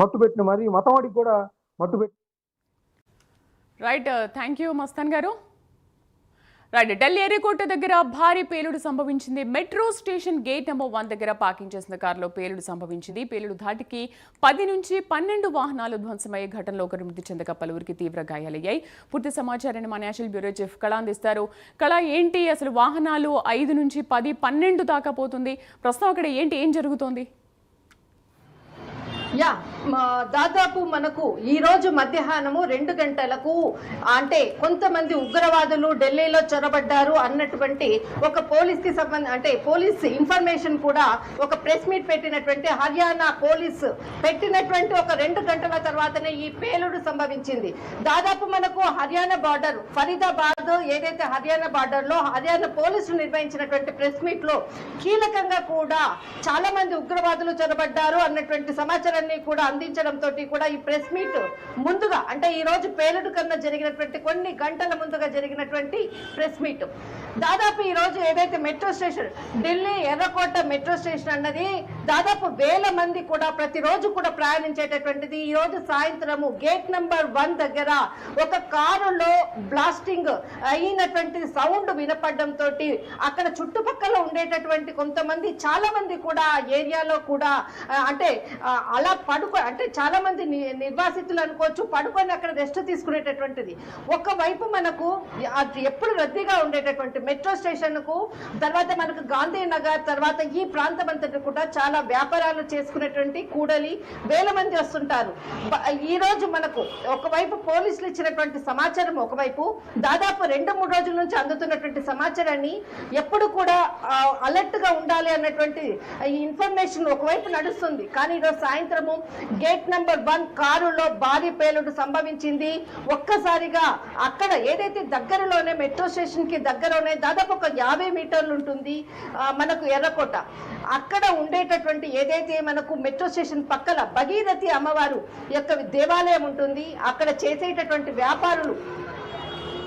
మట్టు పెట్టిన మరి మతవాడికి కూడా మట్టు పెట్టి రైట్ థ్యాంక్ యూ మస్తాన్ గారు. రైట్ ఢిల్లీ ఎర్రకోట దగ్గర భారీ పేలుడు సంభవించింది. Metro station gate number one దగ్గర పార్కింగ్ చేసిన కారులో పేలుడు సంభవించింది. పేలుడు ధాటికి పది నుంచి పన్నెండు వాహనాలు ధ్వంసమయ్యే ఘటనలో ఒకరు మృతి చెందగా పలువురికి తీవ్ర గాయాలయ్యాయి. పూర్తి సమాచారాన్ని మా నేషనల్ బ్యూరో చీఫ్ కళ అందిస్తారు. కళ ఏంటి? అసలు వాహనాలు ఐదు నుంచి పది పన్నెండు దాకా పోతుంది. ప్రస్తుతం అక్కడ ఏంటి? ఏం జరుగుతోంది? యా మా దాదాపు మనకు ఈ రోజు మధ్యాహ్నము రెండు గంటలకు అంటే కొంతమంది ఉగ్రవాదులు ఢిల్లీలో చొరబడ్డారు అన్నటువంటి ఒక పోలీస్కి సంబంధ అంటే పోలీస్ ఇన్ఫర్మేషన్ కూడా ఒక ప్రెస్ మీట్ పెట్టినటువంటి హర్యానా పోలీస్ పెట్టినటువంటి ఒక రెండు గంటల తర్వాతనే ఈ పేలుడు సంభవించింది. దాదాపు మనకు హర్యానా బార్డర్ ఫరీదాబాద్ ఏదైతే హర్యానా బార్డర్లో హర్యానా పోలీసులు నిర్వహించినటువంటి ప్రెస్ మీట్లో కీలకంగా కూడా చాలా మంది ఉగ్రవాదులు చొరబడ్డారు అన్నటువంటి సమాచారాన్ని కూడా అందించడంతో కూడా ఈ ప్రెస్ మీట్ ముందుగా అంటే ఈ రోజు పేలుడు కన్నా జరిగినటువంటి కొన్ని గంటల ముందుగా జరిగినటువంటి ప్రెస్ మీట్. దాదాపు ఈ రోజు ఏదైతే మెట్రో స్టేషన్ ఢిల్లీ ఎర్రకోట మెట్రో స్టేషన్ అన్నది దాదాపు వేల మంది కూడా ప్రతిరోజు కూడా ప్రయాణించేటటువంటిది. ఈ రోజు సాయంత్రము గేట్ నంబర్ వన్ దగ్గర ఒక కారులో బ్లాస్టింగ్ అయినటువంటి సౌండ్ వినపడడంతో అక్కడ చుట్టుపక్కల ఉండేటటువంటి కొంతమంది చాలా మంది కూడా ఏరియాలో కూడా అంటే అలా అలా పడుకో అంటే చాలా మంది నిర్వాసితులు అనుకోవచ్చు పడుకొని అక్కడ రెస్ట్ తీసుకునేటటువంటిది. ఒకవైపు మనకు అది ఎప్పుడు రద్దీగా ఉండేటటువంటి మెట్రో స్టేషన్కు తర్వాత మనకు గాంధీ నగర్ తర్వాత ఈ ప్రాంతం అంతటి కూడా చాలా వ్యాపారాలు చేసుకునేటువంటి కూడలి వేల మంది వస్తుంటారు. ఈ రోజు మనకు ఒకవైపు పోలీసులు ఇచ్చినటువంటి సమాచారం ఒకవైపు దాదాపు రెండు మూడు రోజుల నుంచి అందుతున్నటువంటి సమాచారాన్ని ఎప్పుడు కూడా అలర్ట్గా ఉండాలి అన్నటువంటి ఈ ఇన్ఫర్మేషన్ ఒకవైపు నడుస్తుంది. కానీ ఈరోజు సాయంత్రము గేట్ నెంబర్ వన్ కారులో భారీ పేలుడు సంభవించింది. ఒక్కసారిగా అక్కడ ఏదైతే దగ్గరలోనే మెట్రో స్టేషన్కి దగ్గరలోనే దాదాపు ఒక యాభై మీటర్లు ఉంటుంది మనకు ఎర్రకోట. అక్కడ ఉండేటటువంటి ఏదైతే మనకు మెట్రో స్టేషన్ పక్కల భగీరథి అమ్మవారు యొక్క దేవాలయం ఉంటుంది అక్కడ చేసేటటువంటి వ్యాపారులు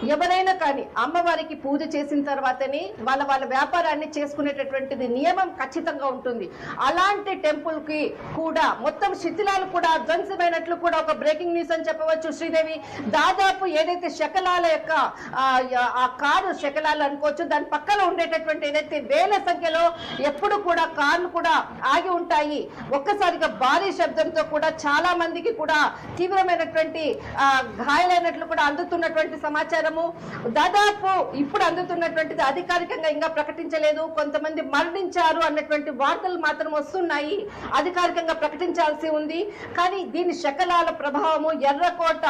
ఎవరైనా కానీ అమ్మవారికి పూజ చేసిన తర్వాతనే వాళ్ళ వాళ్ళ వ్యాపారాన్ని చేసుకునేటటువంటిది నియమం ఖచ్చితంగా ఉంటుంది. అలాంటి టెంపుల్కి కూడా మొత్తం శిథిలాలు కూడా ధ్వంసమైనట్లు కూడా ఒక బ్రేకింగ్ న్యూస్ అని చెప్పవచ్చు. శ్రీదేవి దాదాపు ఏదైతే శకలాల యొక్క ఆ, కారు శకలాలు అనుకోవచ్చు దాని పక్కన ఉండేటటువంటి ఏదైతే వేల సంఖ్యలో ఎప్పుడు కూడా కార్లు కూడా ఆగి ఉంటాయి. ఒక్కసారిగా భారీ శబ్దంతో కూడా చాలా మందికి కూడా తీవ్రమైనటువంటి గాయాలైనట్లు కూడా అందుతున్నటువంటి సమాచారం సమాచారము దాదాపు ఇప్పుడు అందుతున్నటువంటిది అధికారికంగా ఇంకా ప్రకటించలేదు. కొంతమంది మరణించారు అన్నటువంటి వార్తలు మాత్రం వస్తున్నాయి. అధికారికంగా ప్రకటించాల్సి ఉంది. కానీ దీని శకలాల ప్రభావము ఎర్రకోట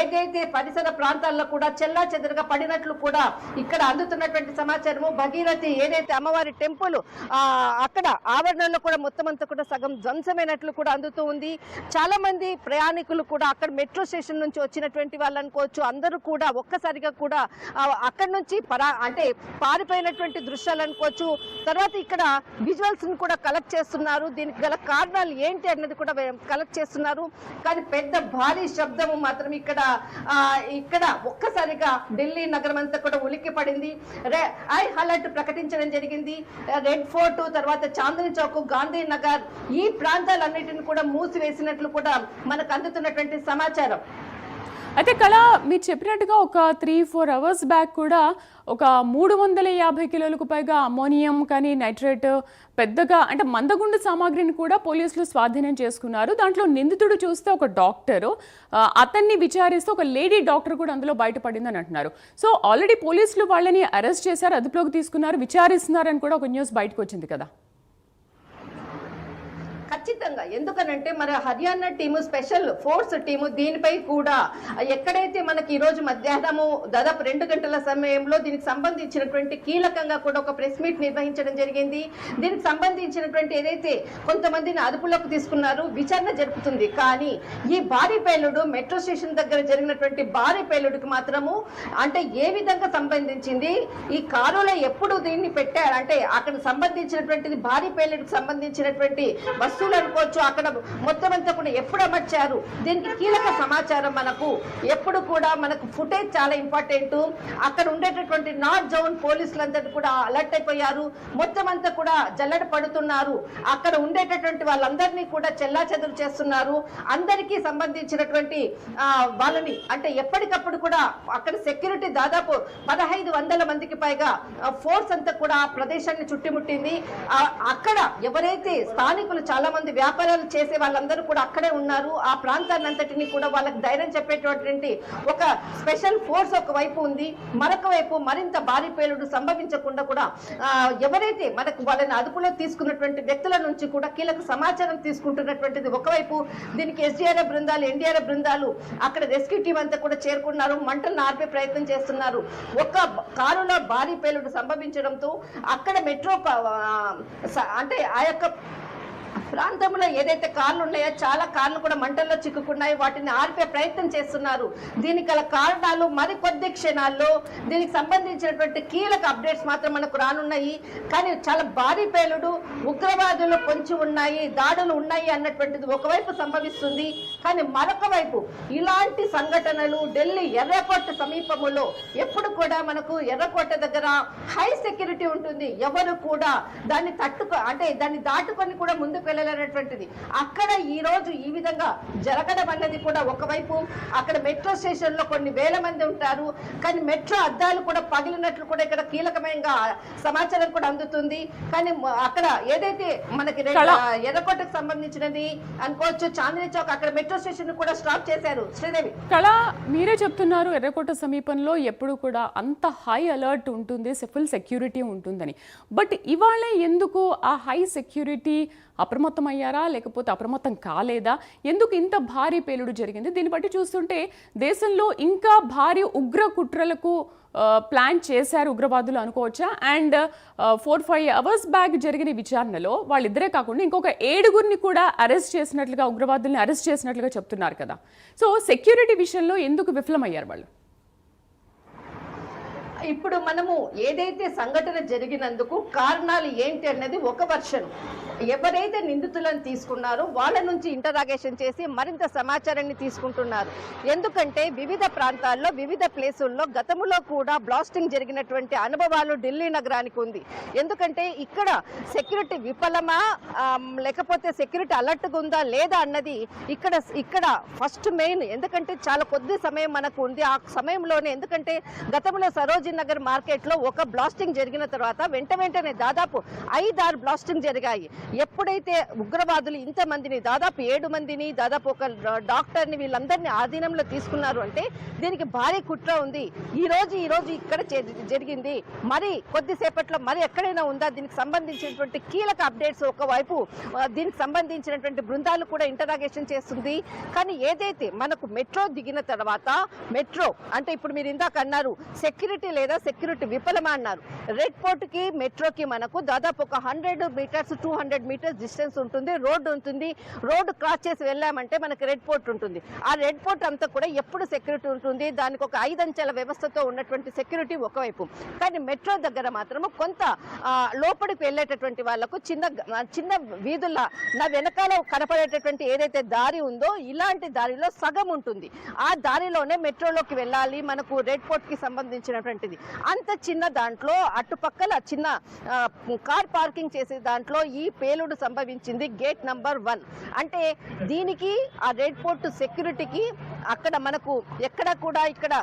ఏదైతే పరిసర ప్రాంతాల్లో కూడా చెల్లా చెదరగా పడినట్లు కూడా ఇక్కడ అందుతున్నటువంటి సమాచారము. భగీరథి ఏదైతే అమ్మవారి టెంపుల్ ఆ అక్కడ ఆవరణలో కూడా మొత్తం అంతా కూడా సగం ధ్వంసమైనట్లు కూడా అందుతూ ఉంది. చాలా మంది ప్రయాణికులు కూడా అక్కడ మెట్రో స్టేషన్ నుంచి వచ్చినటువంటి వాళ్ళు అనుకోవచ్చు. అందరూ కూడా ఒక్కసారిగా కూడా అక్కడి నుంచి పరా అంటే పారిపోయినటువంటి దృశ్యాలు అనుకోవచ్చు. తర్వాత ఇక్కడ విజువల్స్ని కూడా కలెక్ట్ చేస్తున్నారు. దీనికి గల కారణాలు ఏంటి అన్నది కూడా కలెక్ట్ చేస్తున్నారు. కానీ పెద్ద భారీ శబ్దము మాత్రం ఇక్కడ ఇక్కడ ఒక్కసారిగా ఢిల్లీ నగరం అంతా కూడా ఉలిక్కి పడింది. ఐ అలర్ట్ ప్రకటించడం జరిగింది. రెడ్ ఫోర్ట్ తర్వాత చాందని చౌక్ గాంధీ నగర్ ఈ ప్రాంతాలన్నిటిని కూడా మూసివేసినట్లు కూడా మనకు అందుతున్నటువంటి సమాచారం. అయితే కళ మీరు చెప్పినట్టుగా ఒక త్రీ ఫోర్ అవర్స్ బ్యాక్ కూడా ఒక మూడు వందల యాభై కిలోలకు పైగా అమోనియం కానీ నైట్రేట్ పెద్దగా అంటే మందగుండు సామాగ్రిని కూడా పోలీసులు స్వాధీనం చేసుకున్నారు. దాంట్లో నిందితుడు చూస్తే ఒక డాక్టరు అతన్ని విచారిస్తే ఒక లేడీ డాక్టర్ కూడా అందులో బయటపడిందని అంటున్నారు. సో ఆల్రెడీ పోలీసులు వాళ్ళని అరెస్ట్ చేశారు అదుపులోకి తీసుకున్నారు విచారిస్తున్నారని కూడా ఒక న్యూస్ బయటకు వచ్చింది కదా? ఖచ్చితంగా. ఎందుకనంటే మన Haryana team special force team దీనిపై కూడా ఎక్కడైతే మనకి ఈ రోజు మధ్యాహ్నము దాదాపు రెండు గంటల సమయంలో దీనికి సంబంధించినటువంటి కీలకంగా కూడా ఒక ప్రెస్ మీట్ నిర్వహించడం జరిగింది. దీనికి సంబంధించినటువంటి ఏదైతే కొంతమందిని అదుపులోకి తీసుకున్నారు విచారణ జరుపుతుంది. కానీ ఈ భారీ పేలుడు మెట్రో స్టేషన్ దగ్గర జరిగినటువంటి భారీ పేలుడుకి మాత్రము అంటే ఏ విధంగా సంబంధించింది? ఈ కారులో ఎప్పుడు దీన్ని పెట్టారు? అంటే అక్కడ సంబంధించినటువంటిది భారీ పేలుడుకు సంబంధించినటువంటి వస్తువుల అనుకోవచ్చు. అక్కడ మొత్తం అంతా కూడా ఎప్పుడు అమర్చారు? దీనికి కీలక సమాచారం మనకు. ఎప్పుడు కూడా మనకు ఫుటేజ్ చాలా ఇంపార్టెంట్ అక్కడ ఉండేటటువంటి నార్త్ జోన్ పోలీసులందరూ కూడా అలర్ట్ అయిపోయారు. మొత్తం అంతా కూడా జల్లడ పడుతున్నారు. అక్కడ ఉండేటటువంటి వాళ్ళందరినీ కూడా చెల్లా చేస్తున్నారు. అందరికీ సంబంధించినటువంటి వాళ్ళని అంటే ఎప్పటికప్పుడు కూడా అక్కడ సెక్యూరిటీ దాదాపు పదహైదు వందల మందికి పైగా ఫోర్స్ అంతా కూడా ఆ ప్రదేశాన్ని చుట్టుముట్టింది. అక్కడ ఎవరైతే స్థానికులు చాలా మంది వ్యాపారాలు చేసే వాళ్ళందరూ కూడా అక్కడే ఉన్నారు. ఆ ప్రాంతాలంతటిని కూడా వాళ్ళకి ధైర్యం చెప్పేటటువంటి ఒక స్పెషల్ ఫోర్స్ ఒక వైపు ఉంది. మరొక వైపు మరింత భారీ పేలుడు సంభవించకుండా కూడా ఎవరైతే మనకు వాళ్ళని అదుపులో తీసుకున్నటువంటి వ్యక్తుల నుంచి కూడా కీలక సమాచారం తీసుకుంటున్నటువంటిది ఒకవైపు దీనికి ఎస్డిఆర్ఎఫ్ బృందాలు ఎన్డీఆర్ఎఫ్ బృందాలు అక్కడ రెస్క్యూ టీం అంతా కూడా చేరుకున్నారు. మంటలను ఆర్పే ప్రయత్నం చేస్తున్నారు. ఒక కారులో భారీ పేలుడు సంభవించడంతో అక్కడ మెట్రో అంటే ఆ యొక్క ప్రాంతంలో ఏదైతే కార్లు ఉన్నాయో చాలా కార్లు కూడా మంటల్లో చిక్కుకున్నాయి. వాటిని ఆర్పే ప్రయత్నం చేస్తున్నారు. దీనికి గల కారణాలు మరికొద్ది క్షణాల్లో దీనికి సంబంధించినటువంటి కీలక అప్డేట్స్ మాత్రం మనకు రానున్నాయి. కానీ చాలా భారీ పేలుడు ఉగ్రవాదులు పొంచి ఉన్నాయి దాడులు ఉన్నాయి అన్నటువంటిది ఒకవైపు సంభవిస్తుంది. కానీ మరొక వైపు ఇలాంటి సంఘటనలు ఢిల్లీ ఎర్రకోట సమీపములో ఎప్పుడు కూడా మనకు ఎర్రకోట దగ్గర హై సెక్యూరిటీ ఉంటుంది. ఎవరు కూడా దాన్ని తట్టుకో అంటే దాన్ని దాటుకొని కూడా ముందుకు వెళ్ళలేనటువంటిది అక్కడ ఈ రోజు ఈ విధంగా జరగడం అన్నది కూడా ఒకవైపు అక్కడ మెట్రో స్టేషన్లో కొన్ని వేల మంది ఉంటారు కానీ మెట్రో అద్దాలు కూడా పగిలినట్లు కూడా ఇక్కడ కీలకమైన సమాచారం కూడా అందుతుంది. కానీ అక్కడ ఏదైతే మనకి ఎర్రకోటకు సంబంధించినది అనుకోవచ్చు చాందినీ చౌక్ అక్కడ మెట్రో స్టేషన్ కూడా స్టాప్ చేశారు శ్రీదేవి. కళ మీరే చెప్తున్నారు ఎర్రకోట సమీపంలో ఎప్పుడు కూడా అంత హై అలర్ట్ ఉంటుంది ఫుల్ సెక్యూరిటీ ఉంటుందని. బట్ ఇవాళ ఎందుకు ఆ హై సెక్యూరిటీ అప్రమత్తం అయ్యారా లేకపోతే అప్రమత్తం కాలేదా? ఎందుకు ఇంత భారీ పేలుడు జరిగింది? దీన్ని బట్టి చూస్తుంటే దేశంలో ఇంకా భారీ ఉగ్ర కుట్రలకు ప్లాన్ చేశారు ఉగ్రవాదులు అనుకోవచ్చా? And four five hours back జరిగిన విచారణలో వాళ్ళిద్దరే కాకుండా ఇంకొక ఏడుగురిని కూడా అరెస్ట్ చేసినట్లుగా ఉగ్రవాదుల్ని అరెస్ట్ చేసినట్లుగా చెప్తున్నారు కదా. సో సెక్యూరిటీ విషయంలో ఎందుకు విఫలమయ్యారు వాళ్ళు? ఇప్పుడు మనము ఏదైతే సంఘటన జరిగినందుకు కారణాలు ఏంటి అన్నది ఒక వర్షన్ ఎవరైతే నిందితులను తీసుకున్నారో వాళ్ళ నుంచి ఇంటరాగేషన్ చేసి మరింత సమాచారాన్ని తీసుకుంటున్నారు. ఎందుకంటే వివిధ ప్రాంతాల్లో వివిధ ప్లేసుల్లో గతంలో కూడా బ్లాస్టింగ్ జరిగినటువంటి అనుభవాలు ఢిల్లీ నగరానికి ఉంది. ఎందుకంటే ఇక్కడ సెక్యూరిటీ విఫలమా లేకపోతే సెక్యూరిటీ అలర్ట్గా ఉందా లేదా అన్నది ఇక్కడ ఇక్కడ ఫస్ట్ మెయిన్ ఎందుకంటే చాలా కొద్ది సమయం మనకు ఉంది. ఆ సమయంలోనే ఎందుకంటే గతంలో సరోజ నగర్ మార్కెట్లో ఒక బ్లాస్టింగ్ జరిగిన తర్వాత వెంట వెంటనే దాదాపు ఐదారు బ్లాస్టింగ్ జరిగాయి. ఎప్పుడైతే ఉగ్రవాదులు ఇంతమందిని దాదాపు ఏడు మందిని దాదాపు ఒక డాక్టర్ని వీళ్ళందరినీ ఆధీనంలో తీసుకున్నారు అంటే దీనికి భారీ కుట్ర ఉంది. ఈ రోజు ఈ రోజు ఇక్కడ జరిగింది. మరి కొద్దిసేపట్లో మరి ఎక్కడైనా ఉందా? దీనికి సంబంధించినటువంటి కీలక అప్డేట్స్ ఒకవైపు దీనికి సంబంధించినటువంటి బృందాలు కూడా ఇంటరాగేషన్ చేస్తుంది. కానీ ఏదైతే మనకు మెట్రో దిగిన తర్వాత మెట్రో అంటే ఇప్పుడు మీరు ఇందాక అన్నారు సెక్యూరిటీ లేదా సెక్యూరిటీ విఫలమా అన్నారు. రెడ్ పోర్ట్కి మెట్రోకి మనకు దాదాపు ఒక hundred meters two hundred meters distance ఉంటుంది. రోడ్డు ఉంటుంది. రోడ్డు క్రాస్ చేసి వెళ్ళామంటే మనకి రెడ్ పోర్ట్ ఉంటుంది. ఆ రెడ్ పోర్ట్ అంతా కూడా ఎప్పుడు సెక్యూరిటీ ఉంటుంది? దానికి ఒక ఐదంచెల వ్యవస్థతో ఉన్నటువంటి సెక్యూరిటీ ఒకవైపు. కానీ మెట్రో దగ్గర మాత్రము కొంత లోపలికి వెళ్ళేటటువంటి వాళ్ళకు చిన్న చిన్న వీధుల నా వెనకాల కనపడేటటువంటి ఏదైతే దారి ఉందో ఇలాంటి దారిలో సగం ఉంటుంది. ఆ దారిలోనే మెట్రోలోకి వెళ్ళాలి. మనకు రెడ్ పోర్ట్కి సంబంధించినటువంటిది అంత చిన్న దాంట్లో అటుపక్కల చిన్న ఆ, కార్ పార్కింగ్ చేసే దాంట్లో ఈ పేలుడు సంభవించింది గేట్ నంబర్ వన్. అంటే దీనికి ఆ రెడ్ పోర్ట్ సెక్యూరిటీకి అక్కడ మనకు ఎక్కడ కూడా ఇక్కడ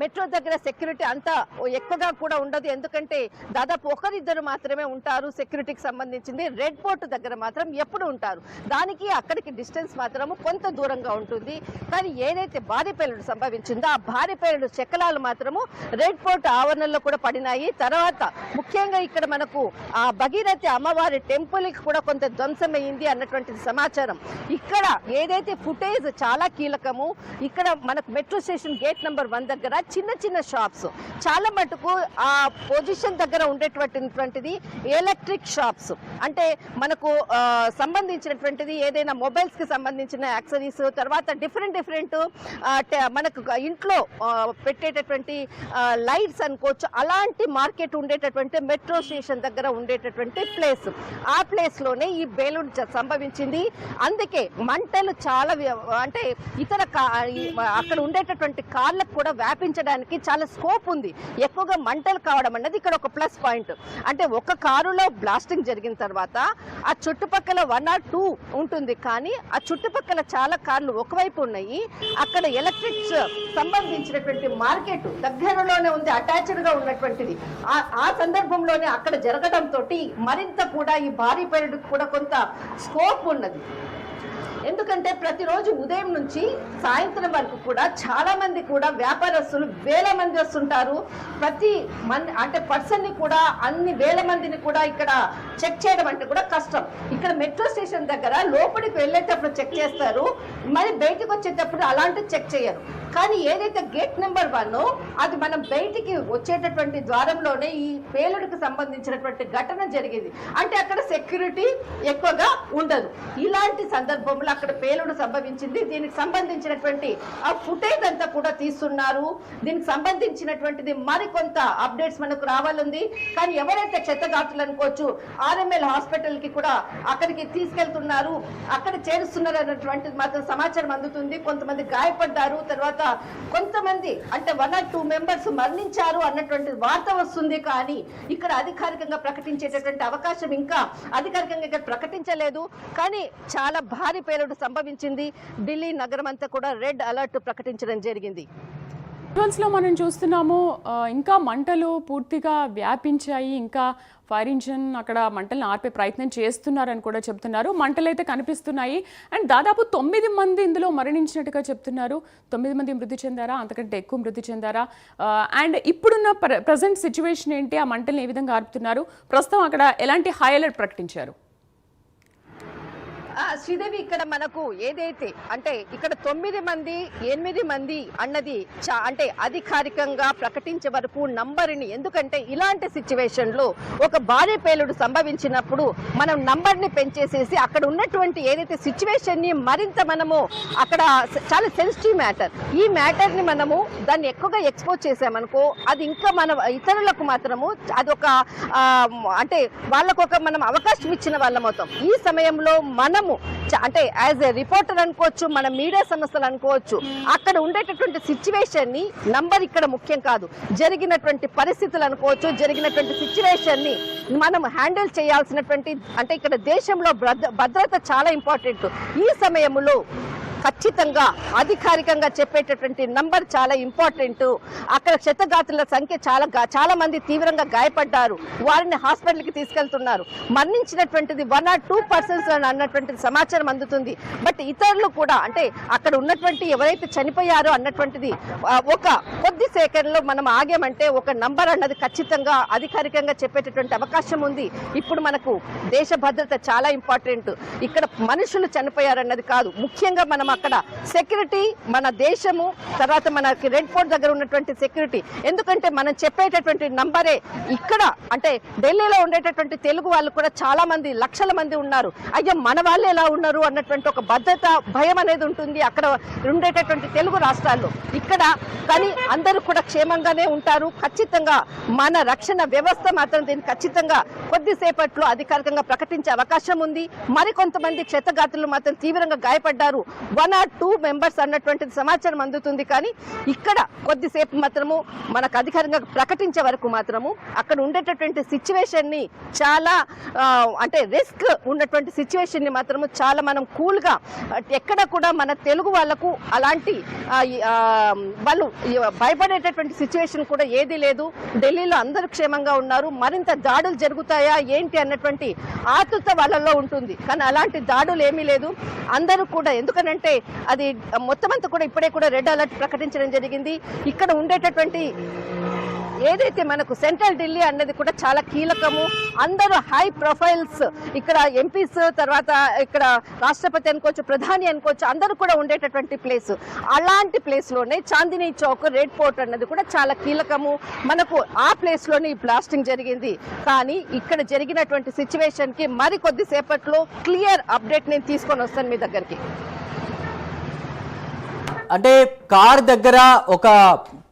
మెట్రో దగ్గర సెక్యూరిటీ అంతా ఎక్కువగా కూడా ఉండదు. ఎందుకంటే దాదాపు ఒకరిద్దరు మాత్రమే ఉంటారు సెక్యూరిటీకి సంబంధించింది. రెడ్ పోర్ట్ దగ్గర మాత్రం ఎప్పుడు ఉంటారు. దానికి అక్కడికి డిస్టెన్స్ మాత్రము కొంత దూరంగా ఉంటుంది. కానీ ఏదైతే భారీ పేలుడు సంభవించిందో ఆ భారీ పేలుడు శకలాలు మాత్రము రెడ్ పోర్ట్ ఆవరణలో కూడా పడినాయి. తర్వాత ముఖ్యంగా ఇక్కడ మనకు ఆ భగీరథి అమ్మవారి టెంపుల్కి కూడా కొంత ధ్వంసమైంది అన్నటువంటిది సమాచారం. ఇక్కడ ఏదైతే ఫుటేజ్ చాలా కీలకము ఇక్కడ మనకు metro station gate number one దగ్గర చిన్న చిన్న షాప్స్ చాలా మటుకు ఆ పొజిషన్ దగ్గర ఉండేటువంటిది ఎలక్ట్రిక్ షాప్స్ అంటే మనకు సంబంధించినటువంటిది ఏదైనా మొబైల్స్కి సంబంధించిన యాక్సరీస్ తర్వాత డిఫరెంట్ డిఫరెంట్ మనకు ఇంట్లో పెట్టేటటువంటి లైట్స్ అనుకోవచ్చు. అలాంటి మార్కెట్ ఉండేటటువంటి మెట్రో స్టేషన్ దగ్గర ఉండేటటువంటి ప్లేస్ ఆ ప్లేస్లోనే ఈ బేలూరు సంభవించింది. అందుకే మంటలు చాలా అంటే ఇతర కా- అక్కడ ఉండేటటువంటి కార్లకు కూడా తగ్గించడానికి చాలా స్కోప్ ఉంది. ఎక్కువగా మంటలు కావడం అన్నది ఇక్కడ ఒక ప్లస్ పాయింట్ అంటే ఒక కారులో బ్లాస్టింగ్ జరిగిన తర్వాత ఆ చుట్టుపక్కల వన్ ఆర్ టూ ఉంటుంది కానీ ఆ చుట్టుపక్కల చాలా కార్లు ఒకవైపు ఉన్నాయి. అక్కడ ఎలక్ట్రిక్ సంబంధించినటువంటి మార్కెట్ దగ్గరలోనే ఉంది అటాచ్డ్గా ఉన్నటువంటిది. ఆ- సందర్భంలోనే అక్కడ జరగడం తోటి మరింత కూడా ఈ భారీ పేరుడికి కూడా కొంత స్కోప్ ఉన్నది. ఎందుకంటే ప్రతిరోజు ఉదయం నుంచి సాయంత్రం వరకు కూడా చాలా మంది కూడా వ్యాపారస్తులు వేల మంది వస్తుంటారు. ప్రతి మన్ అంటే పర్సన్ని కూడా అన్ని వేల మందిని కూడా ఇక్కడ చెక్ చేయడం అంటే కూడా కష్టం. ఇక్కడ మెట్రో స్టేషన్ దగ్గర లోపలికి వెళ్ళేటప్పుడు చెక్ చేస్తారు. మరి బయటకు వచ్చేటప్పుడు అలాంటి చెక్ చేయరు. కానీ ఏదైతే గేట్ నెంబర్ వన్ అది మనం బయటికి వచ్చేటటువంటి ద్వారంలోనే ఈ పేలుడికి సంబంధించినటువంటి ఘటన జరిగింది. అంటే అక్కడ సెక్యూరిటీ ఎక్కువగా ఉండదు. ఇలాంటి సందర్భం సందర్భంలో అక్కడ పేలుడు సంభవించింది. దీనికి సంబంధించినటువంటి ఆ ఫుటేజ్ అంతా కూడా తీస్తున్నారు. దీనికి సంబంధించినటువంటిది మరికొంత అప్డేట్స్ మనకు రావాలంది. కానీ ఎవరైతే క్షతగాతులు అనుకోవచ్చు ఆర్ఎంఎల్ హాస్పిటల్కి కూడా అక్కడికి తీసుకెళ్తున్నారు. అక్కడ చేరుస్తున్నారు అన్నటువంటిది మాత్రం సమాచారం అందుతుంది. కొంతమంది గాయపడ్డారు. తర్వాత కొంతమంది అంటే వన్ ఆర్ టూ మెంబర్స్ మరణించారు అన్నటువంటి వార్త వస్తుంది. కానీ ఇక్కడ అధికారికంగా ప్రకటించేటటువంటి అవకాశం ఇంకా అధికారికంగా ఇక్కడ ప్రకటించలేదు. కానీ చాలా భారీ పేలుడు సంభవించింది. ఢిల్లీ నగరం అంతా కూడా రెడ్ అలర్ట్ ప్రకటించడం జరిగింది. లో మనం చూస్తున్నాము ఇంకా మంటలు పూర్తిగా వ్యాపించాయి. ఇంకా ఫైర్ ఇంజిన్ అక్కడ మంటలను ఆర్పే ప్రయత్నం చేస్తున్నారని కూడా చెప్తున్నారు. మంటలు అయితే కనిపిస్తున్నాయి. అండ్ దాదాపు తొమ్మిది మంది ఇందులో మరణించినట్టుగా చెప్తున్నారు. తొమ్మిది మంది మృతి చెందారా? అంతకంటే ఎక్కువ మృతి చెందారా? అండ్ ఇప్పుడున్న ప్ర ప్రజెంట్ సిచ్యువేషన్ ఏంటి? ఆ మంటలను ఏ విధంగా ఆర్పుతున్నారు? ప్రస్తుతం అక్కడ ఎలాంటి హై అలర్ట్ ప్రకటించారు? శ్రీదేవి ఇక్కడ మనకు ఏదైతే అంటే ఇక్కడ తొమ్మిది మంది ఎనిమిది మంది అన్నది చా అంటే అధికారికంగా ప్రకటించే వరకు నంబర్ని ఎందుకంటే ఇలాంటి సిచ్యువేషన్లో ఒక భారీ పేలుడు సంభవించినప్పుడు మనం నంబర్ని పెంచేసేసి అక్కడ ఉన్నటువంటి ఏదైతే సిచ్యువేషన్ని మరింత మనము అక్కడ చాలా సెన్సిటివ్ మ్యాటర్. ఈ మ్యాటర్ని మనము దాన్ని ఎక్కువగా ఎక్స్పోజ్ చేసామనుకో అది ఇంకా మన ఇతరులకు మాత్రము అదొక అంటే వాళ్ళకు ఒక మనం అవకాశం ఇచ్చిన వాళ్ళం అవుతాం. ఈ సమయంలో మనము మనము అంటే యాజ్ ఎ రిపోర్టర్ అనుకోవచ్చు మన మీడియా సంస్థలు అనుకోవచ్చు అక్కడ ఉండేటటువంటి సిచ్యువేషన్ని నంబర్ ఇక్కడ ముఖ్యం కాదు. జరిగినటువంటి పరిస్థితులు అనుకోవచ్చు జరిగినటువంటి సిచ్యువేషన్ని మనం హ్యాండిల్ చేయాల్సినటువంటి అంటే ఇక్కడ దేశంలో భద్ర- భద్రత చాలా ఇంపార్టెంట్ ఈ సమయంలో ఖచ్చితంగా అధికారికంగా చెప్పేటటువంటి నంబర్ చాలా ఇంపార్టెంట్. అక్కడ క్షతగాతుల సంఖ్య చాలా చాలా మంది తీవ్రంగా గాయపడ్డారు. వారిని హాస్పిటల్కి తీసుకెళ్తున్నారు. మరణించినటువంటిది వన్ ఆర్ టూ పర్సన్స్ అన్నటువంటి సమాచారం అందుతుంది. బట్ ఇతరులు కూడా అంటే అక్కడ ఉన్నటువంటి ఎవరైతే చనిపోయారో అన్నటువంటిది ఒక కొద్ది సెకండ్లో మనం ఆగామంటే ఒక నంబర్ అన్నది ఖచ్చితంగా అధికారికంగా చెప్పేటటువంటి అవకాశం ఉంది. ఇప్పుడు మనకు దేశ భద్రత చాలా ఇంపార్టెంట్. ఇక్కడ మనుషులు చనిపోయారన్నది కాదు. ముఖ్యంగా మనం అక్కడ సెక్యూరిటీ మన దేశము తర్వాత మనకి రెడ్ ఫోర్ట్ దగ్గర ఉన్నటువంటి సెక్యూరిటీ. ఎందుకంటే మనం చెప్పేటటువంటి నంబరే ఇక్కడ. అంటే ఢిల్లీలో ఉండేటటువంటి తెలుగు వాళ్ళు కూడా చాలా మంది లక్షల మంది ఉన్నారు. అయ్యో మన వాళ్ళు ఎలా ఉన్నారు అన్నటువంటి ఒక భద్రత భయం అనేది ఉంటుంది అక్కడ ఉండేటటువంటి తెలుగు రాష్ట్రాల్లో. ఇక్కడ కానీ అందరూ కూడా క్షేమంగానే ఉంటారు. ఖచ్చితంగా మన రక్షణ వ్యవస్థ మాత్రం దీన్ని ఖచ్చితంగా కొద్దిసేపట్లో అధికారికంగా ప్రకటించే అవకాశం ఉంది. మరికొంతమంది క్షతగాతులు మాత్రం తీవ్రంగా గాయపడ్డారు. వన్ ఆర్ టూ మెంబర్స్ అన్నటువంటిది సమాచారం అందుతుంది. కానీ ఇక్కడ కొద్దిసేపు మాత్రము మనకు అధికారంగా ప్రకటించే వరకు మాత్రము అక్కడ ఉండేటటువంటి సిచ్యువేషన్ని చాలా అంటే రిస్క్ ఉన్నటువంటి సిచ్యువేషన్ని మాత్రము చాలా మనం కూల్గా ఎక్కడ కూడా మన తెలుగు వాళ్ళకు అలాంటి వాళ్ళు భయపడేటటువంటి సిచ్యువేషన్ కూడా ఏదీ లేదు. ఢిల్లీలో అందరూ క్షేమంగా ఉన్నారు. మరింత దాడులు జరుగుతాయా ఏంటి అన్నటువంటి ఆతృత వాళ్ళలో ఉంటుంది. కానీ అలాంటి దాడులు ఏమీ లేదు. అందరూ కూడా ఎందుకనంటే అది మొత్తం అంతా కూడా ఇప్పుడే కూడా రెడ్ అలర్ట్ ప్రకటించడం జరిగింది. ఇక్కడ ఉండేటటువంటి ఏదైతే మనకు సెంట్రల్ ఢిల్లీ అన్నది కూడా చాలా కీలకము. అందరూ హై ప్రొఫైల్స్. ఇక్కడ ఎంపీస్ తర్వాత ఇక్కడ రాష్ట్రపతి అనుకోవచ్చు ప్రధాని అనుకోవచ్చు అందరూ కూడా ఉండేటటువంటి ప్లేస్. అలాంటి ప్లేస్లోనే చాందినీ చౌక్ రెడ్ పోర్ట్ అన్నది కూడా చాలా కీలకము. మనకు ఆ ప్లేస్లోనే ఈ బ్లాస్టింగ్ జరిగింది. కానీ ఇక్కడ జరిగినటువంటి సిచ్యువేషన్కి మరి కొద్దిసేపట్లో క్లియర్ అప్డేట్ నేను తీసుకొని వస్తాను మీ దగ్గరికి. అంటే కార్ దగ్గర ఒక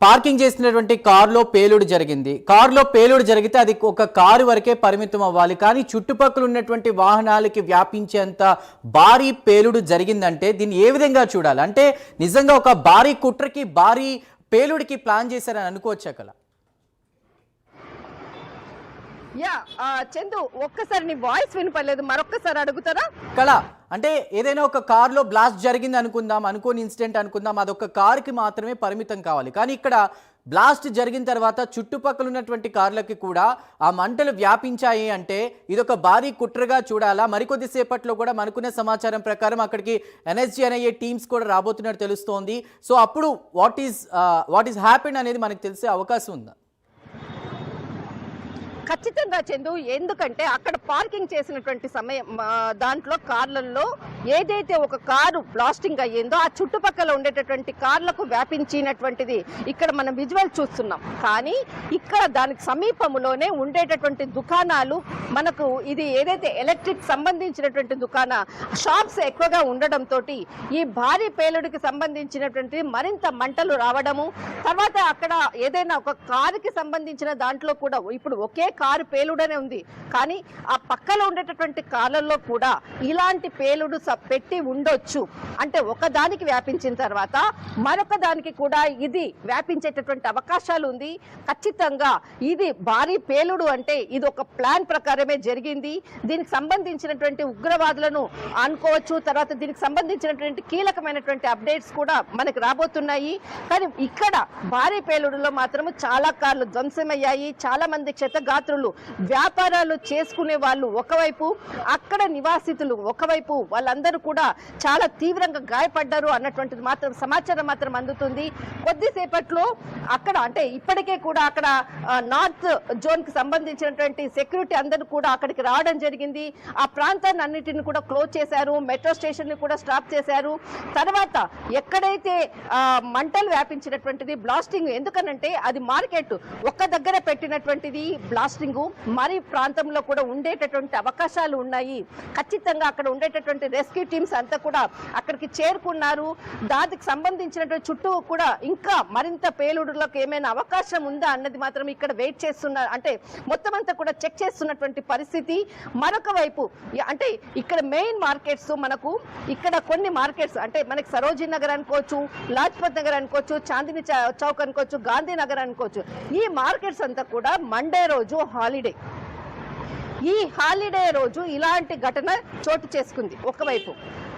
పార్కింగ్ చేసినటువంటి కారులో పేలుడు జరిగింది. కారులో పేలుడు జరిగితే అది ఒక కారు వరకే పరిమితం అవ్వాలి. కానీ చుట్టుపక్కల ఉన్నటువంటి వాహనాలకి వ్యాపించేంత భారీ పేలుడు జరిగిందంటే దీన్ని ఏ విధంగా చూడాలి? అంటే నిజంగా ఒక భారీ కుట్రకి భారీ పేలుడికి ప్లాన్ చేశారని అనుకోవచ్చు అక్కడ యా చందు ఒక్కసారి నీ వాయిస్ వినపడలేదు. మరొక్కసారి అడుగుతారా? కళ అంటే ఏదైనా ఒక కార్లో బ్లాస్ట్ జరిగింది అనుకుందాం అనుకోని ఇన్సిడెంట్ అనుకుందాం అదొక కార్కి మాత్రమే పరిమితం కావాలి. కానీ ఇక్కడ బ్లాస్ట్ జరిగిన తర్వాత చుట్టుపక్కల ఉన్నటువంటి కార్లకి కూడా ఆ మంటలు వ్యాపించాయి అంటే ఇదొక భారీ కుట్రగా చూడాలా? మరికొద్ది సేపట్లో కూడా మనకునే సమాచారం ప్రకారం అక్కడికి ఎన్ఎస్జీ అనే టీమ్స్ కూడా రాబోతున్నట్టు తెలుస్తోంది. సో అప్పుడు what is what is happen అనేది మనకు తెలిసే అవకాశం ఉందా? ఖచ్చితంగా చందు ఎందుకంటే అక్కడ పార్కింగ్ చేసినటువంటి సమయం దాంట్లో కార్లలో ఏదైతే ఒక కారు బ్లాస్టింగ్ అయ్యిందో ఆ చుట్టుపక్కల ఉండేటటువంటి కార్లకు వ్యాపించినటువంటిది ఇక్కడ మనం విజువల్ చూస్తున్నాం. కానీ ఇక్కడ దానికి సమీపంలోనే ఉండేటటువంటి దుకాణాలు మనకు ఇది ఏదైతే ఎలక్ట్రిక్ సంబంధించినటువంటి దుకాణ షాప్స్ ఎక్కువగా ఉండడంతో ఈ భారీ పేలుడికి సంబంధించినటువంటి మరింత మంటలు రావడము తర్వాత అక్కడ ఏదైనా ఒక కారుకి సంబంధించిన దాంట్లో కూడా ఇప్పుడు ఒకే కారు పేలుడనే ఉంది. కానీ ఆ పక్కన ఉండేటటువంటి కార్లలో కూడా ఇలాంటి పేలుడు స- పెట్టి ఉండొచ్చు. అంటే ఒకదానికి వ్యాపించిన తర్వాత మరొక దానికి కూడా ఇది వ్యాపించేటటువంటి అవకాశాలు ఉంది. ఖచ్చితంగా ఇది భారీ పేలుడు అంటే ఇది ఒక ప్లాన్ ప్రకారమే జరిగింది. దీనికి సంబంధించినటువంటి ఉగ్రవాదులను అనుకోవచ్చు తర్వాత దీనికి సంబంధించినటువంటి కీలకమైనటువంటి అప్డేట్స్ కూడా మనకు రాబోతున్నాయి. కానీ ఇక్కడ భారీ పేలుడులో మాత్రం చాలా కార్లు ధ్వంసమయ్యాయి. చాలా మంది క్షతగాత్రులు వ్యాపారాలు చేసుకునే వాళ్ళు ఒకవైపు అక్కడ నివాసితులు ఒకవైపు వాళ్ళందరూ కూడా చాలా తీవ్రంగా గాయపడ్డారు అన్నటువంటిది మాత్రం సమాచారం మాత్రం అందుతుంది. కొద్దిసేపట్లో అక్కడ అంటే ఇప్పటికే కూడా అక్కడ నార్త్ జోన్కి సంబంధించినటువంటి సెక్యూరిటీ అందరూ కూడా అక్కడికి రావడం జరిగింది. ఆ ప్రాంతాన్ని అన్నిటిని కూడా క్లోజ్ చేశారు మెట్రో స్టేషన్ని కూడా స్టాప్ చేశారు. తర్వాత ఎక్కడైతే మంటలు వ్యాపించినటువంటిది బ్లాస్టింగ్ ఎందుకనంటే అది మార్కెట్ ఒక్క దగ్గర పెట్టినటువంటిది కాస్టింగ్ మరి ప్రాంతంలో కూడా ఉండేటటువంటి అవకాశాలు ఉన్నాయి. ఖచ్చితంగా అక్కడ ఉండేటటువంటి రెస్క్యూ టీమ్స్ అంతా కూడా అక్కడికి చేరుకున్నారు. దానికి సంబంధించినటువంటి చుట్టూ కూడా ఇంకా మరింత పేలుడులకు ఏమైనా అవకాశం ఉందా అన్నది మాత్రం ఇక్కడ వెయిట్ చేస్తున్న అంటే మొత్తం అంతా కూడా చెక్ చేస్తున్నటువంటి పరిస్థితి. మరొక వైపు అంటే ఇక్కడ మెయిన్ మార్కెట్స్ మనకు ఇక్కడ కొన్ని మార్కెట్స్ అంటే మనకి సరోజీ నగర్ అనుకోవచ్చు లాజ్పత్ నగర్ అనుకోవచ్చు చాందిని చౌ- చౌక్ అనుకోవచ్చు గాంధీ నగర్ అనుకోవచ్చు. ఈ మార్కెట్స్ అంతా కూడా మండే రోజు హాలిడే. ఈ హాలిడే రోజు ఇలాంటి ఘటన చోటు చేసుకుంది. ఒకవైపు.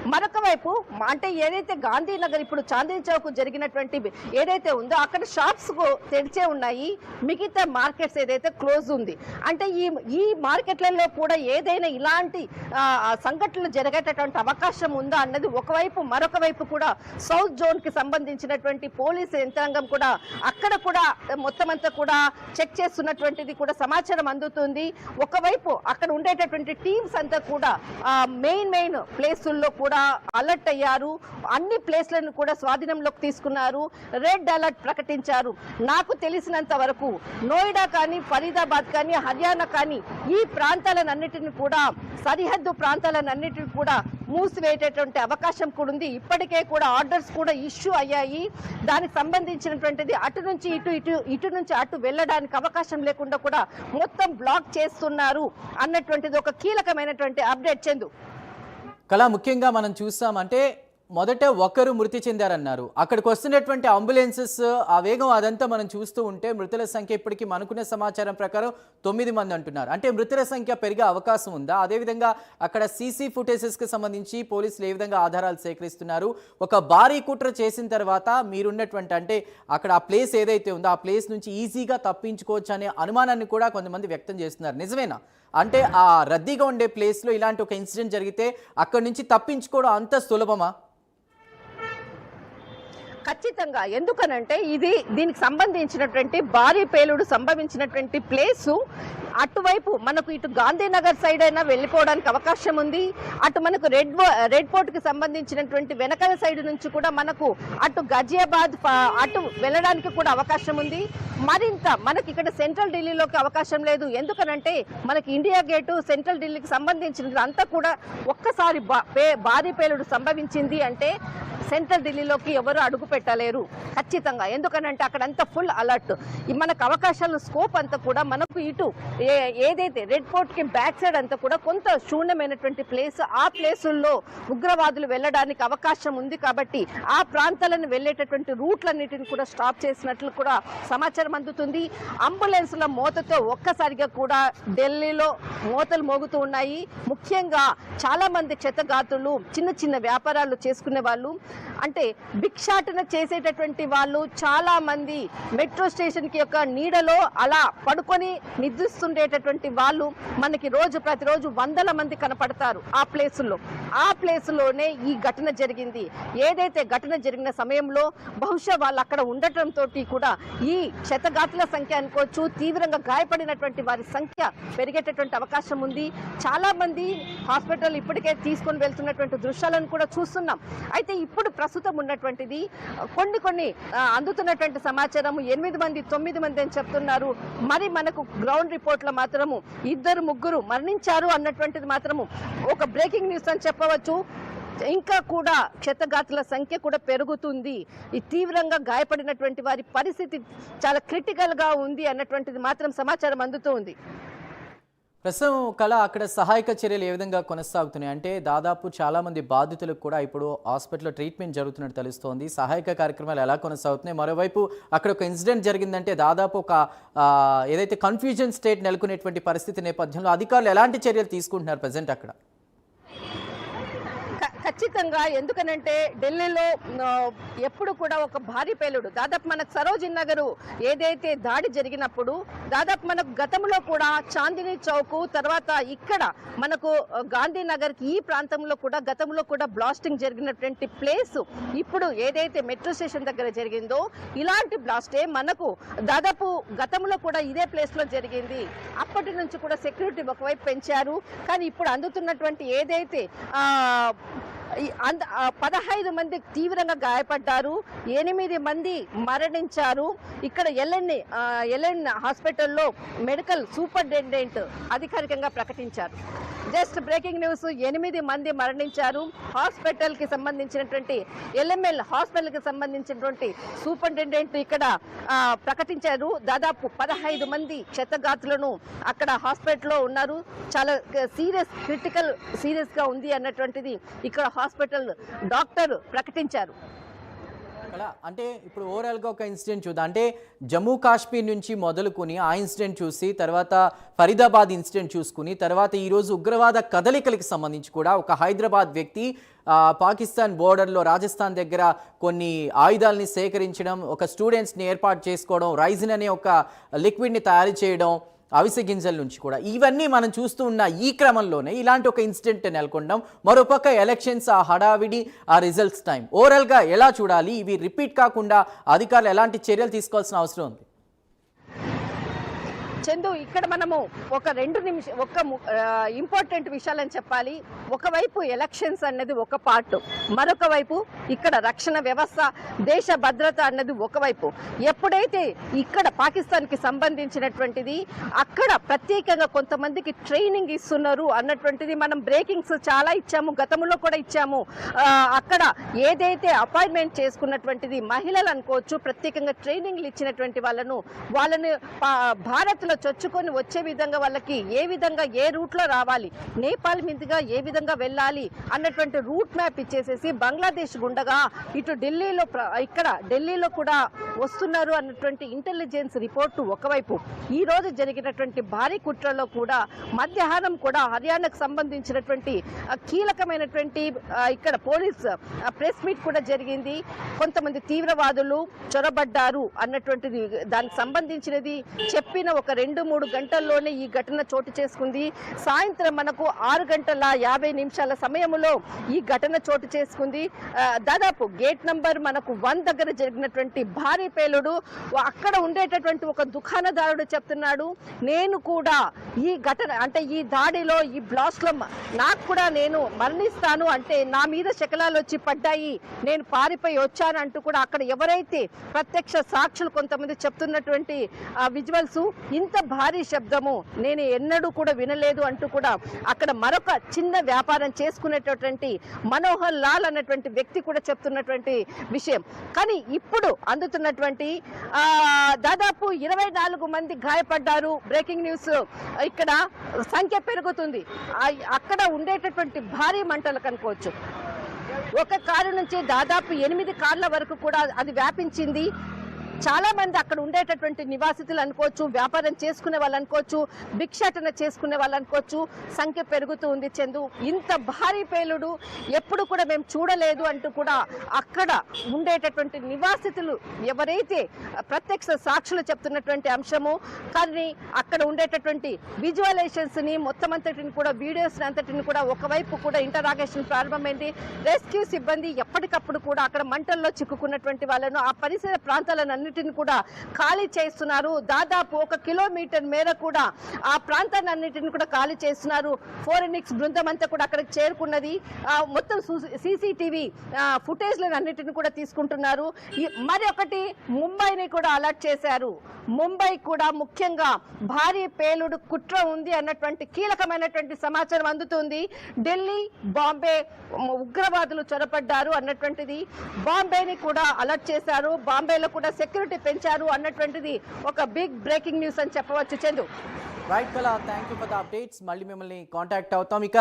మరొక వైపు అంటే ఏదైతే గాంధీనగర్ ఇప్పుడు చాందిని చౌక్ జరిగినటువంటి ఏదైతే ఉందో అక్కడ షాప్స్ తెరిచే ఉన్నాయి. మిగతా మార్కెట్స్ ఏదైతే క్లోజ్ ఉంది. అంటే ఈ ఈ మార్కెట్లలో కూడా ఏదైనా ఇలాంటి సంఘటనలు జరిగేటటువంటి అవకాశం ఉందా అన్నది ఒకవైపు మరొక వైపు కూడా సౌత్ జోన్కి సంబంధించినటువంటి పోలీసు యంత్రాంగం కూడా అక్కడ కూడా మొత్తం అంతా కూడా చెక్ చేస్తున్నటువంటిది కూడా సమాచారం అందుతుంది. ఒకవైపు అక్కడ ఉండేటటువంటి టీమ్స్ అంతా కూడా మెయిన్ మెయిన్ ప్లేసుల్లో కూడా అలర్ట్ అయ్యారు. అన్ని ప్లేస్లను కూడా స్వాధీనంలోకి తీసుకున్నారు. రెడ్ అలర్ట్ ప్రకటించారు. నాకు తెలిసినంత వరకు నోయిడా కానీ ఫరీదాబాద్ కానీ హర్యానా కానీ ఈ ప్రాంతాలన్నిటిని కూడా సరిహద్దు ప్రాంతాలన్నిటిని కూడా మూసివేయటటువంటి అవకాశం కూడా ఉంది. ఇప్పటికే కూడా ఆర్డర్స్ కూడా ఇష్యూ అయ్యాయి. దానికి సంబంధించినటువంటిది అటు నుంచి ఇటు ఇటు ఇటు నుంచి అటు వెళ్ళడానికి అవకాశం లేకుండా కూడా మొత్తం బ్లాక్ చేస్తున్నారు అన్నటువంటిది ఒక కీలకమైనటువంటి అప్డేట్ చెందు. కళ ముఖ్యంగా మనం చూస్తామంటే మొదట ఒకరు మృతి చెందారన్నారు. అక్కడికి వస్తున్నటువంటి అంబులెన్సెస్ ఆ వేగం అదంతా మనం చూస్తూ ఉంటే మృతుల సంఖ్య ఇప్పటికీ మనకున్న సమాచారం ప్రకారం తొమ్మిది మంది అంటున్నారు. అంటే మృతుల సంఖ్య పెరిగే అవకాశం ఉందా? అదేవిధంగా అక్కడ సీసీ ఫుటేజెస్కి సంబంధించి పోలీసులు ఏ విధంగా ఆధారాలు సేకరిస్తున్నారు? ఒక భారీ కుట్ర చేసిన తర్వాత మీరున్నటువంటి అంటే అక్కడ ఆ ప్లేస్ ఏదైతే ఉందో ఆ ప్లేస్ నుంచి ఈజీగా తప్పించుకోవచ్చు అనే అనుమానాన్ని కూడా కొంతమంది వ్యక్తం చేస్తున్నారు. నిజమేనా? అంటే ఆ రద్దీగా ఉండే ప్లేస్లో ఇలాంటి ఒక ఇన్సిడెంట్ జరిగితే అక్కడి నుంచి తప్పించుకోవడం అంత సులభమా? ఖచ్చితంగా. ఎందుకనంటే ఇది దీనికి సంబంధించినటువంటి భారీ పేలుడు సంభవించినటువంటి ప్లేసు. అటువైపు మనకు ఇటు గాంధీనగర్ సైడ్ అయినా వెళ్ళిపోవడానికి అవకాశం ఉంది. అటు మనకు రెడ్ రెడ్ పోర్ట్కి సంబంధించినటువంటి వెనకాల సైడ్ నుంచి కూడా మనకు అటు గజియాబాద్ అటు వెళ్ళడానికి కూడా అవకాశం ఉంది. మరింత మనకి ఇక్కడ సెంట్రల్ ఢిల్లీలోకి అవకాశం లేదు. ఎందుకనంటే మనకి ఇండియా గేటు సెంట్రల్ ఢిల్లీకి సంబంధించినది అంతా కూడా ఒక్కసారి బా- పే- భారీ పేలుడు సంభవించింది అంటే సెంట్రల్ ఢిల్లీలోకి ఎవరు అడుగు పెట్టలేరు. ఖచ్చితంగా. ఎందుకనంటే అక్కడ అంతా ఫుల్ అలర్ట్. మనకు అవకాశాలు స్కోప్ అంతా కూడా మనకు ఇటు ఏదైతే రెడ్ ఫోర్ట్కి బ్యాక్ సైడ్ అంతా కూడా కొంత శూన్యమైనటువంటి ప్లేస్ ఆ ప్లేసుల్లో ఉగ్రవాదులు వెళ్ళడానికి అవకాశం ఉంది కాబట్టి ఆ ప్రాంతాలను వెళ్ళేటటువంటి రూట్లన్నిటిని కూడా స్టాప్ చేసినట్లు కూడా సమాచారం అందుతుంది. అంబులెన్స్ల మోతతో ఒక్కసారిగా కూడా ఢిల్లీలో మోతలు మోగుతూ ఉన్నాయి. ముఖ్యంగా చాలా మంది క్షతగాతులు చిన్న చిన్న వ్యాపారాలు చేసుకునే వాళ్ళు అంటే భిక్షాటన చేసేటటువంటి వాళ్ళు చాలా మంది మెట్రో స్టేషన్కి యొక్క నీడలో అలా పడుకొని ఉండేటటువంటి వాళ్ళు మనకి రోజు ప్రతిరోజు వందల మంది కనపడతారు ఆ ప్లేసుల్లో. ఆ ప్లేసులోనే ఈ ఘటన జరిగింది. ఏదైతే ఘటన జరిగిన సమయంలో బహుశా వాళ్ళు అక్కడ ఉండటంతో కూడా ఈ క్షతగాతుల సంఖ్య అనుకోవచ్చు తీవ్రంగా గాయపడినటువంటి వారి సంఖ్య పెరిగేటటువంటి అవకాశం ఉంది. చాలా మంది హాస్పిటల్ ఇప్పటికే తీసుకొని వెళ్తున్నటువంటి దృశ్యాలను కూడా చూస్తున్నాం. అయితే ఇప్పుడు ప్రస్తుతం ఉన్నటువంటిది కొన్ని కొన్ని అందుతున్నటువంటి సమాచారం ఎనిమిది మంది తొమ్మిది మంది అని చెప్తున్నారు. మరి మనకు గ్రౌండ్ రిపోర్ట్ చోట్ల మాత్రము ఇద్దరు ముగ్గురు మరణించారు అన్నటువంటిది మాత్రము ఒక బ్రేకింగ్ న్యూస్ అని చెప్పవచ్చు. ఇంకా కూడా క్షతగాతుల సంఖ్య కూడా పెరుగుతుంది. ఈ తీవ్రంగా గాయపడినటువంటి వారి పరిస్థితి చాలా క్రిటికల్గా ఉంది అన్నటువంటిది మాత్రం సమాచారం అందుతూ ఉంది ప్రస్తుతం కళ అక్కడ సహాయక చర్యలు ఏ విధంగా కొనసాగుతున్నాయి? అంటే దాదాపు చాలామంది బాధితులకు కూడా ఇప్పుడు హాస్పిటల్లో ట్రీట్మెంట్ జరుగుతున్నట్టు తెలుస్తోంది. సహాయక కార్యక్రమాలు ఎలా కొనసాగుతున్నాయి? మరోవైపు అక్కడ ఒక ఇన్సిడెంట్ జరిగిందంటే దాదాపు ఒక ఏదైతే కన్ఫ్యూజన్ స్టేట్ నెలకొనేటువంటి పరిస్థితి నేపథ్యంలో అధికారులు ఎలాంటి చర్యలు తీసుకుంటున్నారు ప్రజెంట్ అక్కడ? ఖచ్చితంగా ఎందుకనంటే ఢిల్లీలో ఎప్పుడు కూడా ఒక భారీ పేలుడు. దాదాపు మనకు సరోజిన్ నగరు ఏదైతే దాడి జరిగినప్పుడు దాదాపు మనకు గతంలో కూడా చాందినీ చౌక్ తర్వాత ఇక్కడ మనకు గాంధీనగర్కి ఈ ప్రాంతంలో కూడా గతంలో కూడా బ్లాస్టింగ్ జరిగినటువంటి ప్లేస్ ఇప్పుడు ఏదైతే మెట్రో స్టేషన్ దగ్గర జరిగిందో ఇలాంటి బ్లాస్టే మనకు దాదాపు గతంలో కూడా ఇదే ప్లేస్లో జరిగింది. అప్పటి నుంచి కూడా సెక్యూరిటీ ఒకవైపు పెంచారు. కానీ ఇప్పుడు అందుతున్నటువంటి ఏదైతే ఆ అంద పదహైదు మంది తీవ్రంగా గాయపడ్డారు. ఎనిమిది మంది మరణించారు. ఇక్కడ ఎల్ఎన్ ఎల్ఎన్ హాస్పిటల్లో మెడికల్ సూపరింటెండెంట్ అధికారికంగా ప్రకటించారు. జస్ట్ బ్రేకింగ్ న్యూస్ ఎనిమిది మంది మరణించారు. హాస్పిటల్కి సంబంధించినటువంటి ఎల్ఎంఎల్ హాస్పిటల్కి సంబంధించినటువంటి సూపరింటెండెంట్ ఇక్కడ ప్రకటించారు. దాదాపు పదహైదు మంది క్షతగాతులను అక్కడ హాస్పిటల్లో ఉన్నారు. చాలా సీరియస్ క్రిటికల్ సీరియస్గా ఉంది అన్నటువంటిది ఇక్కడ హాస్పిటల్ డాక్టర్ ప్రకటించారు. అక్కడ అంటే ఇప్పుడు ఓవరాల్గా ఒక ఇన్సిడెంట్ చూద్దాం. అంటే జమ్మూ కాశ్మీర్ నుంచి మొదలుకొని ఆ ఇన్సిడెంట్ చూసి తర్వాత ఫరీదాబాద్ ఇన్సిడెంట్ చూసుకుని తర్వాత ఈరోజు ఉగ్రవాద కదలికలకు సంబంధించి కూడా ఒక హైదరాబాద్ వ్యక్తి పాకిస్తాన్ బోర్డర్లో రాజస్థాన్ దగ్గర కొన్ని ఆయుధాలని సేకరించడం ఒక స్టూడెంట్స్ని ఏర్పాటు చేసుకోవడం రైజిన్ అనే ఒక లిక్విడ్ని తయారు చేయడం అవిసె గింజల నుంచి కూడా. ఇవన్నీ మనం చూస్తూ ఉన్న ఈ క్రమంలోనే ఇలాంటి ఒక ఇన్సిడెంట్ నెలకొండం మరోపక్క ఎలక్షన్స్ ఆ హడావిడి ఆ రిజల్ట్స్ టైం ఓవరాల్గా ఎలా చూడాలి? ఇవి రిపీట్ కాకుండా అధికారులు ఎలాంటి చర్యలు తీసుకోవాల్సిన అవసరం ఉంది? చందు ఇక్కడ మనము ఒక రెండు నిమిషం ఒక ఇంపార్టెంట్ విషయాలని చెప్పాలి. ఒకవైపు ఎలక్షన్స్ అన్నది ఒక పార్ట్ మరొక వైపు ఇక్కడ రక్షణ వ్యవస్థ దేశ భద్రత అన్నది ఒకవైపు ఎప్పుడైతే ఇక్కడ పాకిస్తాన్కి సంబంధించినటువంటిది అక్కడ ప్రత్యేకంగా కొంతమందికి ట్రైనింగ్ ఇస్తున్నారు అన్నటువంటిది మనం బ్రేకింగ్స్ చాలా ఇచ్చాము గతంలో కూడా ఇచ్చాము. అక్కడ ఏదైతే అపాయింట్మెంట్ చేసుకున్నటువంటిది మహిళలు అనుకోవచ్చు ప్రత్యేకంగా ట్రైనింగ్లు ఇచ్చినటువంటి వాళ్ళను వాళ్ళని భారత్ లో చొచ్చుకొని వచ్చే విధంగా వాళ్ళకి ఏ విధంగా ఏ రూట్లో రావాలి నేపాల్ మీదుగా ఏ విధంగా వెళ్ళాలి అన్నటువంటి రూట్ మ్యాప్ ఇచ్చేసేసి బంగ్లాదేశ్ గుండగా ఇటు ఢిల్లీలో ప్ర- ఇక్కడ ఢిల్లీలో కూడా వస్తున్నారు అన్నటువంటి ఇంటెలిజెన్స్ రిపోర్టు ఒకవైపు. ఈ రోజు జరిగినటువంటి భారీ కుట్రలో కూడా మధ్యాహ్నం కూడా హర్యానాకు సంబంధించినటువంటి కీలకమైనటువంటి ఇక్కడ పోలీస్ ప్రెస్ మీట్ కూడా జరిగింది. కొంతమంది తీవ్రవాదులు చొరబడ్డారు అన్నటువంటిది దానికి సంబంధించినది చెప్పిన ఒక రెండు మూడు గంటల్లోనే ఈ ఘటన చోటు చేసుకుంది. సాయంత్రం మనకు ఆరు గంటల యాభై నిమిషాల సమయంలో ఈ ఘటన చోటు చేసుకుంది. దాదాపు గేట్ నంబర్ మనకు వన్ దగ్గర జరిగినటువంటి భారీ పేలుడు అక్కడ ఉండేటటువంటి ఒక దుకాణదారుడు చెప్తున్నాడు నేను కూడా ఈ ఘటన అంటే ఈ దాడిలో ఈ బ్లాస్ట్లో నాకు కూడా నేను మరణిస్తాను అంటే నా మీద శకలాలు వచ్చి పడ్డాయి. నేను పారిపోయి వచ్చాను అంటూ కూడా అక్కడ ఎవరైతే ప్రత్యక్ష సాక్షులు కొంతమంది చెప్తున్నటువంటి ఆ విజువల్స్ ఇంత భారీ శబ్దము నేను ఎన్నడూ కూడా వినలేదు అంటూ కూడా అక్కడ మరొక చిన్న వ్యాపారం చేసుకునేటటువంటి మనోహర్ లాల్ అన్నటువంటి వ్యక్తి కూడా చెప్తున్నటువంటి విషయం. కానీ ఇప్పుడు అందుతున్నటువంటి దాదాపు ఇరవై నాలుగు మంది గాయపడ్డారు. Breaking news. ఇక్కడ సంఖ్య పెరుగుతుంది. అక్కడ ఉండేటటువంటి భారీ మంటలు కనుకోవచ్చు ఒక కారు నుంచి దాదాపు ఎనిమిది కార్ల వరకు కూడా అది వ్యాపించింది. చాలా మంది అక్కడ ఉండేటటువంటి నివాసితులు అనుకోవచ్చు వ్యాపారం చేసుకునే వాళ్ళు అనుకోవచ్చు భిక్షాటన చేసుకునే వాళ్ళు అనుకోవచ్చు సంఖ్య పెరుగుతూ ఉంది చందు. ఇంత భారీ పేలుడు ఎప్పుడు కూడా మేము చూడలేదు అంటూ కూడా అక్కడ ఉండేటటువంటి నివాసితులు ఎవరైతే ప్రత్యక్ష సాక్షులు చెప్తున్నటువంటి అంశము కానీ అక్కడ ఉండేటటువంటి విజువలైజేషన్స్ని మొత్తం అంతటిని కూడా వీడియోస్ అంతటిని కూడా ఒకవైపు కూడా ఇంటరాగేషన్ ప్రారంభమైంది. రెస్క్యూ సిబ్బంది ఎప్పటికప్పుడు కూడా అక్కడ మంటల్లో చిక్కుకున్నటువంటి వాళ్ళను ఆ పరిసర ప్రాంతాలను అన్నిటిని కూడా ఖాళీ చేస్తున్నారు. దాదాపు ఒక కిలోమీటర్ మేర కూడా ఆ ప్రాంతాన్ని అన్నిటిని కూడా ఖాళీ చేస్తున్నారు. ఫోరెనిక్స్ బృందం అంతా కూడా అక్కడికి చేరుకున్నది. మొత్తం సీసీటీవీ ఫుటేజ్లను అన్నిటిని కూడా తీసుకుంటున్నారు. మరి ఒకటి ముంబైని కూడా అలర్ట్ చేశారు. ముంబై కూడా ముఖ్యంగా భారీ పేలుడు కుట్ర ఉంది అన్నటువంటి కీలకమైనటువంటి సమాచారం అందుతుంది. ఢిల్లీ బాంబే ఉగ్రవాదులు చొరపడ్డారు అన్నటువంటిది. బాంబేని కూడా అలర్ట్ చేశారు. బాంబేలో కూడా సెక్యూరిటీ పెంచారు అన్నటువంటిది ఒక బిగ్ బ్రేకింగ్ న్యూస్ అని చెప్పవచ్చు Chandu. Right Kala thank you for the updates మళ్ళీ మిమ్మల్ని కాంటాక్ట్ అవుతాం. ఇక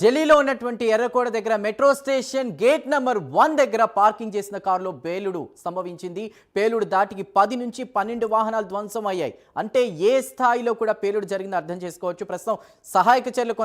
ఢిల్లీలో ఉన్నటువంటి ఎర్రకోట దగ్గర metro station gate number one దగ్గర పార్కింగ్ చేసిన కారులో పేలుడు సంభవించింది. పేలుడు దాటికి పది నుంచి పన్నెండు వాహనాలు ధ్వంసం అయ్యాయి. అంటే ఏ స్థాయిలో కూడా పేలుడు జరిగిందో అర్థం చేసుకోవచ్చు. ప్రస్తుతం సహాయక చర్యలు